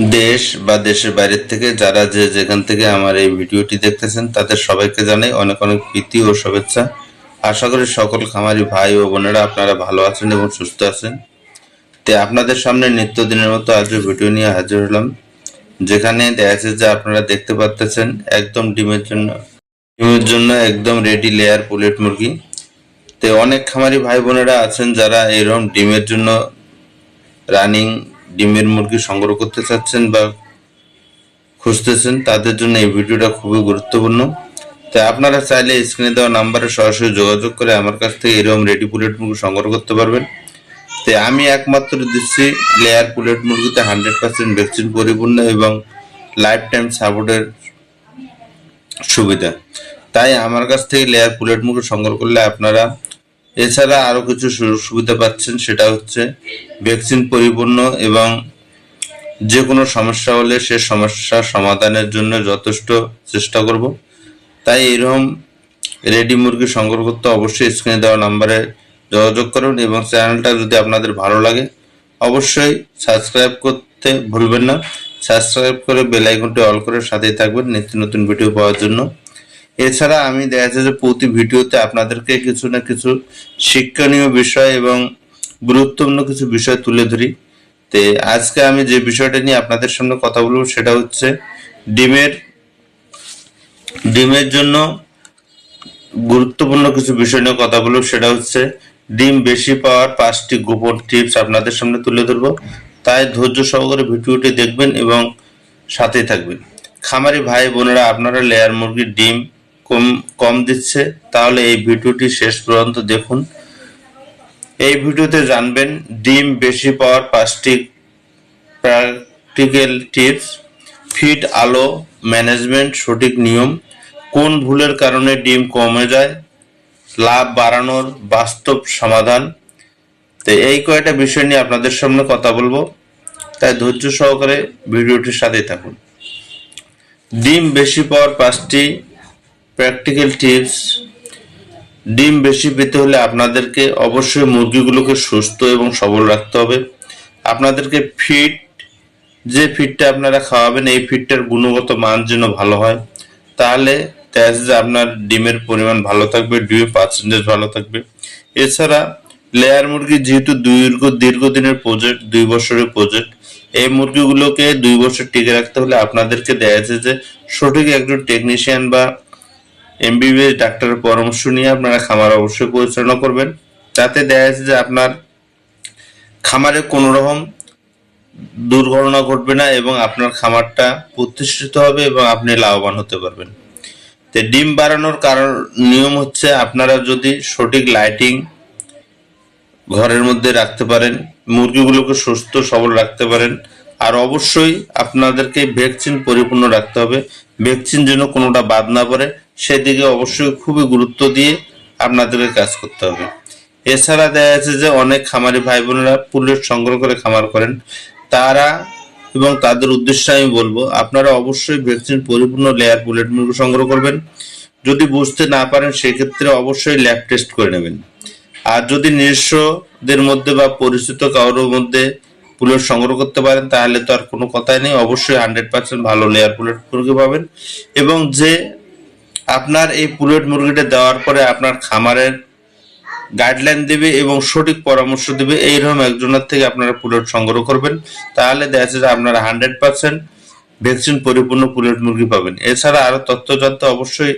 দেশ বা দেশের বাইরের থেকে যারা যে যেখান থেকে আমার এই ভিডিওটি দেখতেছেন, তাদের সবাইকে জানাই অনেক অনেক প্রীতি ও শুভেচ্ছা। আশা করি সকল খামারি ভাই ও বোনেরা আপনারা ভালো আছেন এবং সুস্থ আছেন। তে আপনাদের সামনে নিত্যদিনের মতো আজও ভিডিও নিয়ে হাজির হলাম, যেখানে দেখা যাচ্ছে যে আপনারা দেখতে পাচ্তেছেন একদম ডিমের জন্য ডিমের জন্য একদম রেডি লেয়ার পুলেট মুরগি। তে অনেক খামারি ভাই বোনেরা আছেন যারা এরকম ডিমের জন্য রানিং ডিমের মুরগি সংগ্রহ করতে চাচ্ছেন বা খুঁজতেছেন, তাদের জন্য এই ভিডিওটা খুবই গুরুত্বপূর্ণ। তাই আপনারা চাইলে স্ক্রিনে দেওয়া নাম্বারে সরাসরি যোগাযোগ করে আমার কাছ থেকে এরকম রেডি পুলেট মুরগি সংগ্রহ করতে পারবেন। তাই আমি একমাত্র দিচ্ছি লেয়ার পুলেট মুরগিতে হান্ড্রেড পার্সেন্ট ভ্যাকসিন পরিপূর্ণ এবং লাইফ টাইম সাপোর্টের সুবিধা। তাই আমার কাছ থেকে লেয়ার পুলেট মুরগি সংগ্রহ করলে আপনারা এছাড়া আরও কিছু সুযোগ সুবিধা পাচ্ছেন, সেটা হচ্ছে ভ্যাকসিন পরিপূর্ণ এবং যে কোনো সমস্যা হলে সে সমস্যা সমাধানের জন্য যথেষ্ট চেষ্টা করব। তাই এরকম রেডি মুরগি সংগ্রহ করতে অবশ্যই স্ক্রিনে দেওয়া নাম্বারে যোগাযোগ করুন এবং চ্যানেলটা যদি আপনাদের ভালো লাগে, অবশ্যই সাবস্ক্রাইব করতে ভুলবেন না। সাবস্ক্রাইব করে বেল আইকনটি অল করে সাথেই থাকবেন। নিত্য নতুন ভিডিও পাওয়ার জন্য। এছাড়া আমি দেখা যাচ্ছে যে প্রতি ভিডিওতে আপনাদেরকে কিছু না কিছু শিক্ষণীয় বিষয় এবং গুরুত্বপূর্ণ কিছু বিষয় তুলে ধরি। তে আজকে আমি যে বিষয়টা নিয়ে আপনাদের সামনে কথা বলব সেটা হচ্ছে ডিমের ডিমের জন্য গুরুত্বপূর্ণ কিছু বিষয় নিয়ে কথা বলব। সেটা হচ্ছে ডিম বেশি পাওয়ার পাঁচটি গোপন টিপস আপনাদের সামনে তুলে ধরবো। তাই ধৈর্য সহকারে ভিডিওটি দেখবেন এবং সাথেই থাকবেন। খামারি ভাই বোনেরা, আপনারা লেয়ার মুরগির ডিম কম কম দিচ্ছে, তাহলে এই ভিডিওটি শেষ পর্যন্ত দেখুন। এই ভিডিওতে জানবেন ডিম বেশি পাওয়ার পাঁচটি প্র্যাকটিক্যাল টিপস ফিড আলো ম্যানেজমেন্ট সঠিক নিয়ম, কোন ভুলের কারণে ডিম কমে যায়, লাভ বাড়ানোর বাস্তব সমাধান। তো এই কয়টা বিষয় নিয়ে আপনাদের সামনে কথা বলব, তাই ধৈর্য সহকারে ভিডিওটির সাথেই থাকুন। ডিম বেশি পাওয়ার পাঁচটি প্র্যাকটিক্যাল টিপস ডিম বেশি পেতে হলে আপনাদেরকে অবশ্যই মুরগিগুলোকে সুস্থ এবং সবল রাখতে হবে। আপনাদেরকে ফিড যে ফিডটা আপনারা খাওয়াবেন, এই ফিডটার গুণগত মান যেন ভালো হয়। তাহলে যে আপনার ডিমের পরিমাণ ভালো থাকবে, ডিমের পার্সেন্টেজ ভালো থাকবে। এছাড়া লেয়ার মুরগি যেহেতু দীর্ঘ, দীর্ঘদিনের প্রজেক্ট দুই বছরের প্রজেক্ট এই মুরগিগুলোকে দুই বছর টিকে রাখতে হলে আপনাদেরকে দেখা যাচ্ছে যে সঠিক একজন টেকনিশিয়ান বা এমবিবিএস ডাক্তারের পরামর্শ নিয়ে আপনারা খামার অবশ্যই পরিচালনা করবেন। যাতে দেখা যাচ্ছে যে আপনার খামারে কোনো রকম দুর্ঘটনা ঘটবে না এবং আপনার খামারটা প্রতিষ্ঠিত হবে এবং আপনি লাভবান হতে পারবেন। তো ডিম বাড়ানোর কারণ, নিয়ম হচ্ছে আপনারা যদি সঠিক লাইটিং ঘরের মধ্যে রাখতে পারেন, মুরগিগুলোকে সুস্থ সবল রাখতে পারেন, আর অবশ্যই আপনাদেরকে ভ্যাকসিন পরিপূর্ণ রাখতে হবে। ভ্যাকসিন যেন কোনোটা বাদ না পড়ে, সেদিকে অবশ্যই খুবই গুরুত্ব দিয়ে আপনাদেরকে কাজ করতে হবে। এছাড়া দেখা যাচ্ছে যে অনেক খামারি ভাই বোনেরা পুলেট সংগ্রহ করে খামার করেন। তারা এবং তাদের উদ্দেশ্যে আমি বলব, আপনারা অবশ্যই ভ্যাকসিন পরিপূর্ণ লেয়ার বুলেট মুরগি সংগ্রহ করবেন। যদি বুঝতে না পারেন, সেক্ষেত্রে অবশ্যই ল্যাব টেস্ট করে নেবেন। আর যদি নিজস্বদের মধ্যে বা পরিচিত কারোর মধ্যে পুলেট সংগ্রহ করতে পারেন, তাহলে তো আর কোনো কথাই নেই। অবশ্যই হান্ড্রেড পার্সেন্ট ভালো লেয়ার পুলেট মুরগি পাবেন। এবং যে আপনার এই পুলেট মুরগিটা দেওয়ার পরে আপনার খামারের গাইডলাইন দেবে এবং সঠিক পরামর্শ দেবে, এইরকম একজনের থেকে আপনারা পুলেট সংগ্রহ করবেন। তাহলে দেখা যাচ্ছে আপনারা হান্ড্রেড পার্সেন্ট ভ্যাকসিন পরিপূর্ণ পুলেট মুরগি পাবেন। এছাড়া আরও তথ্য জানতে অবশ্যই